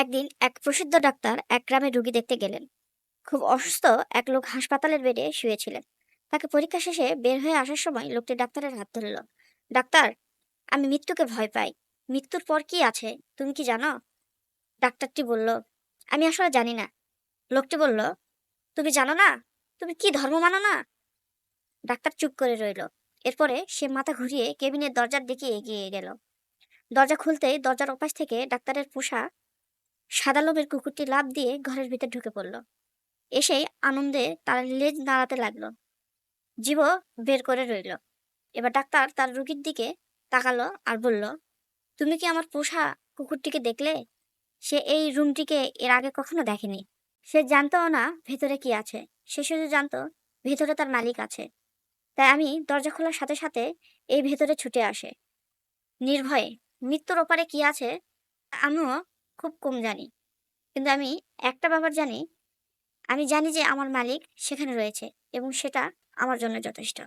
একদিন এক প্রসিদ্ধ ডাক্তার এক গ্রামে রুগী দেখতে গেলেন। খুব অসুস্থ এক লোক হাসপাতালের বেডে শুয়েছিলেন। তাকে পরীক্ষা শেষে বের হয়ে আসার সময় লোকটি ডাক্তারের হাত ধরল। ডাক্তার, আমি মৃত্যুকে ভয় পাই। মৃত্যুর পর কি আছে? তুমি কি জানো? ডাক্তারটি বলল, আমি আসলে জানি না। লোকটি বলল, তুমি জানো না? তুমি কি ধর্ম মানো না? ডাক্তার চুপ করে রইল। এরপরে সে মাথা ঘুরিয়ে কেবিনের দরজার দিকে এগিয়ে গেল। দরজা খুলতেই দরজার ওপাশ থেকে ডাক্তারের পোষা সাদা লোমের কুকুরটি লাফ দিয়ে ঘরের ভিতর ঢুকে পড়ল। এসে আনন্দে তার লেজ নাড়াতে লাগল। জীবও বের করে রইল। এবার ডাক্তার তার রুগীর দিকে তাকালো আর বলল, তুমি কি আমার পোষা কুকুরটিকে দেখলে? সে এই রুমটিকে এর আগে কখনো দেখেনি। সে জানতও না ভেতরে কি আছে। সে শুধু জানতো ভেতরে তার মালিক আছে। তাই আমি দরজা খোলার সাথে সাথে এই ভেতরে ছুটে আসে। নির্ভয়ে, মৃত্যুর ওপারে কি আছে? আমিও খুব কম জানি। কিন্তু আমি একটা ব্যাপার জানি, আমি জানি যে আমার মালিক সেখানে রয়েছে এবং সেটা আমার জন্য যথেষ্ট।